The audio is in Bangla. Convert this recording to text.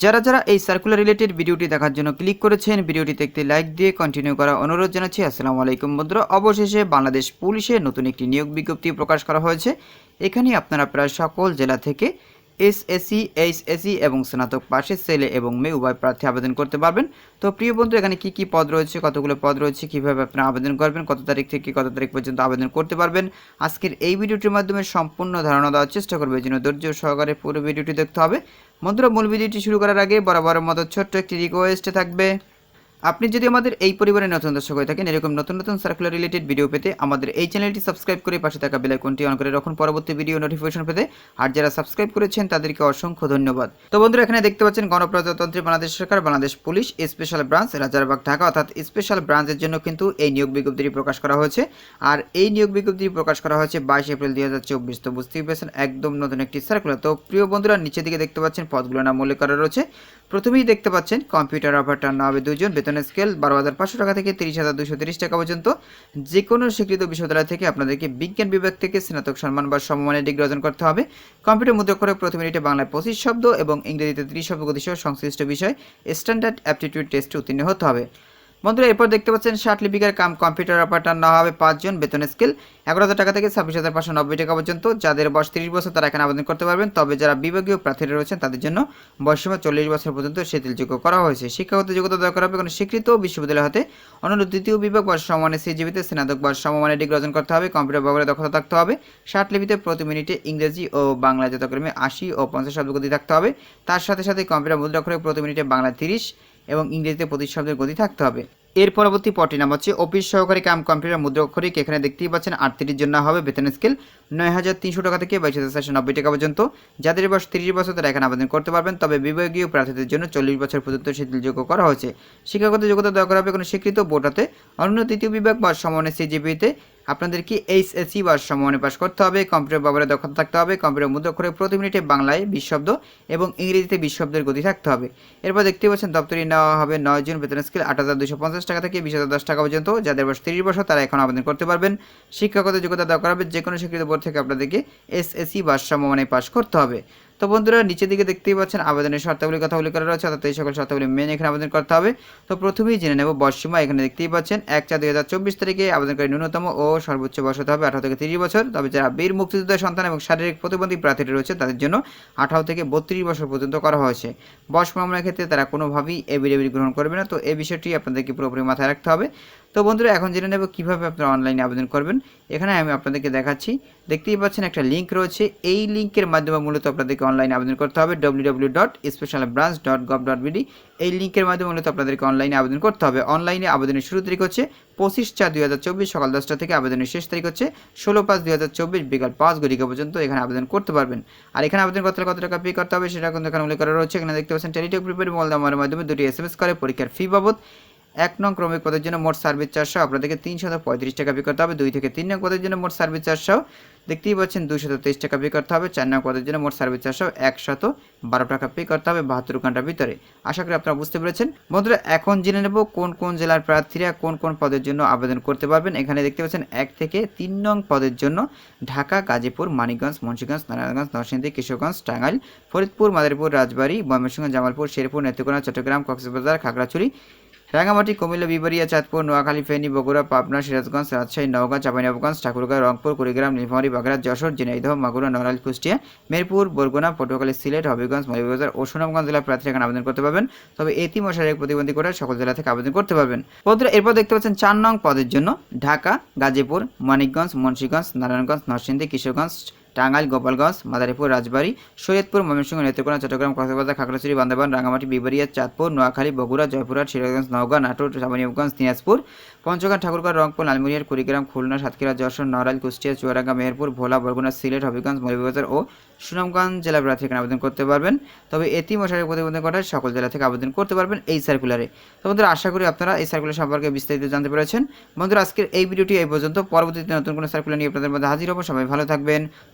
যারা যারা এই সার্কুলার রিলেটেড ভিডিওটি দেখার জন্য ক্লিক করেছেন, ভিডিওটিতে একটি লাইক দিয়ে কন্টিনিউ করা অনুরোধ জানাচ্ছি। আসসালামু আলাইকুম বন্ধুরা, অবশেষে বাংলাদেশ পুলিশের নতুন একটি নিয়োগ বিজ্ঞপ্তি প্রকাশ করা হয়েছে। এখানে আপনারা প্রায় সকল জেলা থেকে এসএসসি, এইচএসসি এবং স্নাতক পাশের ছেলে এবং মেয়ে উভয় প্রার্থী আবেদন করতে পারবেন। তো প্রিয় বন্ধু, এখানে কি কি পদ রয়েছে, কতগুলো পদ রয়েছে, কীভাবে আপনারা আবেদন করবেন, কত তারিখ থেকে কত তারিখ পর্যন্ত আবেদন করতে পারবেন, আজকের এই ভিডিওটির মাধ্যমে সম্পূর্ণ ধারণা দেওয়ার চেষ্টা করবে। জন্য ধৈর্য সহকারে পুরো ভিডিওটি দেখতে হবে। বন্ধুরা, মূল ভিডিওটি শুরু করার আগে বরাবরের মতো ছোট্ট একটি রিকোয়েস্ট থাকবে। আপনি যদি আমাদের এই পরিবারের নতুন দর্শক হয়ে থাকেন, এরকম নতুন নতুন সার্কুলার রিলেটেড ভিডিও পেতে আমাদের এই চ্যানেলটি সাবস্ক্রাইব করে পাশে থাকা বেল আইকনটি অন করে রাখুন। পরবর্তী ভিডিও নোটিফিকেশন পেতে আর যারা সাবস্ক্রাইব করেছেন, তাদেরকে অসংখ্য ধন্যবাদ। তো বন্ধুরা, এখানে দেখতে পাচ্ছেন গণপ্রজাতন্ত্রী বাংলাদেশ সরকার, Bangladesh police special branch Rajarbag, Dhaka. অর্থাৎ স্পেশাল ব্রাঞ্চের জন্য কিন্তু এই নিয়োগ বিজ্ঞপ্তিটি প্রকাশ করা হয়েছে। আর এই নিয়োগ বিজ্ঞপ্তিটি প্রকাশ করা হয়েছে বাইশ এপ্রিল দুই হাজার চব্বিশ। তো বুঝতেই পেরেছেন, একদম নতুন একটি সার্কুলার তো প্রিয় বন্ধুরা, নিচের দিকে দেখতে পাচ্ছেন পদগুলোর নাম উল্লেখ করা রয়েছে। প্রথমেই দেখতে পাচ্ছেন কম্পিউটার অপারেটর না হবে দুজন বেতনের স্কেল বারো হাজার পাঁচশো টাকা থেকে তিরিশ হাজার দুশো তিরিশ টাকা পর্যন্ত যে কোনো স্বীকৃত বিশ্ববিদ্যালয় থেকে আপনাদেরকে বিজ্ঞান বিভাগ থেকে স্নাতক সম্মান বা সমমানের ডিগ্রি অর্জন করতে হবে। কম্পিউটার মুদ্রাক্ষরে প্রতি মিনিটে বাংলায় পঁচিশ শব্দ এবং ইংরেজিতে ত্রিশ শব্দ গতিসহ সংশ্লিষ্ট বিষয় স্ট্যান্ডার্ড অ্যাপটিটিউড টেস্টে উত্তীর্ণ হতে হবে। বন্ধুরা, এরপর দেখতে পাচ্ছেন ষাট লিপিকার কাম কম্পিউটার অপারেটর না হবে পাঁচজন বেতন স্কেল এগারো হাজার টাকা থেকে ছাব্বিশ হাজার পাঁচশো নব্বই টাকা পর্যন্ত। যাদের বয়স তিরিশ বছর, তারা এখানে আবেদন করতে পারবেন। তবে যারা বিভাগীয় প্রার্থীরা রয়েছেন, তাদের জন্য বয়সীমা চল্লিশ বছর পর্যন্ত শিথিলযোগ্য করা হয়েছে। শিক্ষাগত যোগ্যতা দরকার হবে কোনো স্বীকৃত বিশ্ববিদ্যালয় হতে অন্যান্য দ্বিতীয় বিভাগ বা সমানে সিজিবিতে স্নাতক বা সমমানের ডিগ্রি অর্জন করতে হবে। কম্পিউটার ব্যবহারে দক্ষতা থাকতে হবে। ষাট লিপিতে প্রতি মিনিটে ইংরেজি ও বাংলা যথাক্রমে আশি ও পঞ্চাশ শব্দ গতি থাকতে হবে। তার সাথে সাথে কম্পিউটার মুদ্রাক্ষরে প্রতি মিনিটে বাংলা তিরিশ এবং ইংরেজিতে প্রতিশব্দের গতি থাকতে হবে। এর পরবর্তী পটি নাম হচ্ছে অফিস সহকারী কাম কম্পিউটার মুদ্রাক্ষরিক। এখানে দেখতেই পাচ্ছেন আটত্রিশ জন্য হবে বেতন স্কেল নয় হাজার তিনশো টাকা থেকে বাইশ হাজার চারশো নব্বই টাকা পর্যন্ত। যাদের বয়স তিরিশ বছর তারা এখানে আবেদন করতে পারবেন, তবে বিভাগীয় প্রার্থীদের জন্য চল্লিশ বছর পর্যন্ত শিথিলযোগ্য করা হয়েছে। শিক্ষাগত যোগ্যতা দেওয়া করা হবে কোনো স্বীকৃত বোর্ডাতে অন্য তৃতীয় বিভাগ বা সমানের সিজিপিতে আপনাদেরকে এইচএসসি বা সমমানে পাস করতে হবে? কম্পিউটার ব্যবহারে দক্ষতা থাকতে হবে, কম্পিউটার মুদ্রাক্ষরে প্রতি মিনিটে বাংলায় বিশ এবং ইংরেজিতে বিশ গতি থাকতে হবে। এরপর দেখতে পাচ্ছেন দপ্তরি নেওয়া হবে নয় জন বেতন স্কেল আট হাজার দুশো পঞ্চাশ টাকা থেকে বিশ হাজার দশ টাকা পর্যন্ত। যাদের বয়স তিরিশ বছর তারা এখন আবেদন করতে পারবেন। শিক্ষাগত যোগ্যতা দেওয়া করা হবে যে কোনো স্বীকৃত বোর্ড থেকে আপনাদেরকে এসএসসি বা সমমানে পাস করতে হবে। তো বন্ধুরা, নিচের দিকে দেখতেই পাচ্ছেন, আবেদনের শর্তাবলীর কথা উল্লেখ করা রয়েছে, অর্থাৎ এই সকল শর্তাবলী মেনে এখানে আবেদন করতে হবে। তো প্রথমেই জেনে নেব বয়সীমা এখানে দেখতেই পাচ্ছেন, এক চার দুই হাজার চব্বিশ তারিখে আবেদনকারী ন্যূনতম ও সর্বোচ্চ বয়স হতে হবে আঠারো থেকে তিরিশ বছর। তবে যারা বীর মুক্তিযোদ্ধা সন্তান এবং শারীরিক প্রতিবন্ধী প্রার্থীরা রয়েছে, তাদের জন্য আঠারো থেকে বত্রিশ বছর পর্যন্ত করা হয়েছে। বয়স মামলার ক্ষেত্রে তারা কোনোভাবেই এভিডেভিট গ্রহণ করবে না। তো এই বিষয়টি আপনাদেরকে পুরোপুরি মাথায় রাখতে হবে। তো বন্ধুরা, এখন জেনে নেব কীভাবে আপনারা অনলাইনে আবেদন করবেন। এখানে আমি আপনাদেরকে দেখাচ্ছি। দেখতেই পাচ্ছেন একটা লিঙ্ক রয়েছে। এই লিঙ্কের মাধ্যমে মূলত আপনাদেরকে অনলাইনে আবেদন করতে হবে। W W dot special branch dot dot এই লিঙ্কের মাধ্যমে মূলত আপনাদেরকে অনলাইনে আবেদন করতে হবে। অনলাইনে আবেদনের শুরু তারিখ হচ্ছে পঁচিশ চার দুই হাজার চব্বিশ সকাল দশটা থেকে আবেদনের শেষ তারিখ হচ্ছে ষোলো পাঁচ দুই হাজার চব্বিশ বিকাল পাঁচ ঘটিকা পর্যন্ত এখানে আবেদন করতে পারবেন। আর এখানে আবেদন করতে কত টাকা পে করতে হবে সেটা কিন্তু এখানে উল্লেখ করা রয়েছে। এখানে দেখতে পাচ্ছেন টেলিটক প্রিপেড মোবাইল নাম্বারের মাধ্যমে দুটি এস এম এস করে পরীক্ষার ফি বাবদ। এক নং ক্রমিক পদের জন্য মোট সার্ভিস চারশো, আপনাদেরকে তিনশত পঁয়ত্রিশ টাকা পে করতে হবে। দুই থেকে তিন নং পদের জন্য মোট সার্ভিস চারশো, দেখতেই পাচ্ছেন দুইশত তেইশ টাকা পে করতে হবে। চার নং পদের জন্য মোট সার্ভিস চারশো, একশত বারো টাকা পে করতে হবে বাহাত্তর ঘণ্টার ভিতরে। আশা করি আপনারা বুঝতে পেরেছেন। বন্ধুরা, এখন জেনে নেব কোন কোন জেলার প্রার্থীরা কোন কোন পদের জন্য আবেদন করতে পারবেন। এখানে দেখতে পাচ্ছেন এক থেকে তিন নং পদের জন্য ঢাকা, গাজীপুর, মানিকগঞ্জ, মুন্সিগঞ্জ, নারায়ণগঞ্জ, নরসিংদী, কিশোরগঞ্জ, টাঙ্গাইল, ফরিদপুর, মাদারীপুর, রাজবাড়ী, ময়মনসিংহ, জামালপুর, শেরপুর, নেত্রকোনা, চট্টগ্রাম, কক্সবাজার, খাগড়াছড়ি রাঙামাটি কুমিল্লা বিবারিয়া চাঁদপুর, নোয়াখালী, ফেনী, বগুড়া, পাবনা, সিরাজগঞ্জ, রাজশাহী, নওগাঁ চাঁপাইনবাবগঞ্জ ঠাকুরগাঁও, রংপুর, কুড়িগ্রাম, নীলফামারী বাগড়া যশোর, ঝিনাইদহ, মাগুরা, নড়াইল, কুষ্টিয়া, মেরপুর, বরগুনা, পটুয়াখালী, সিলেট, হবিগঞ্জ মৌলভীবাজার ও সুনামগঞ্জ জেলার প্রার্থী এখানে আবেদন করতে পারবেন। তবে এতিম ও শারীরিক প্রতিবন্ধী করে সকল জেলা থেকে আবেদন করতে পারবেন। বন্ধুরা, এরপর দেখতে পাচ্ছেন চার নং পদের জন্য ঢাকা, গাজীপুর, মানিকগঞ্জ, মুন্সিগঞ্জ, নারায়ণগঞ্জ, নরসিংদী, কিশোরগঞ্জ টাঙ্গাইল, গোপালগঞ্জ, মাদারীপুর, রাজবাড়ী, শরীয়তপুর, ময়মনসিংহ, নেত্রকোনা, চট্টগ্রাম, কক্সবাজার, খাগড়াছড়ি, বান্দারবান রাঙামাটি বিবারিয়া, চাঁদপুর, নোয়াখালী, বগুড়া, জয়পুরহাট, সিরাজগঞ্জ, নওগাঁ, নাটোর চাঁপাইনবাবগঞ্জ দিনাজপুর, পঞ্চগড়, ঠাকুরগাঁও, রংপুর, লালমনিরহাট, কুড়িগ্রাম, খুলনা, সাতক্ষীরা, যশোর, নড়াইল, কুষ্টিয়া, চুয়াডাঙ্গা, মেহেরপুর, ভোলা, বরগুনা, সিলেট, হবিগঞ্জ, মৌলভীবাজার ও সুনামগঞ্জ জেলা প্রার্থী এখানে আবেদন করতে পারবেন। তবে এটি মশারি প্রতিবন্ধক করায় সকল জেলা থেকে আবেদন করতে পারবেন এই সার্কুলারে। তো বন্ধুরা, আশা করি আপনারা এই সার্কুলার সম্পর্কে বিস্তারিত জানতে পেরেছেন। বন্ধুরা, আজকের এই ভিডিওটি এই পর্যন্ত। পরবর্তীতে নতুন কোনো সার্কুলার নিয়ে আপনাদের মধ্যে হাজির হব। সবাই ভালো থাকবেন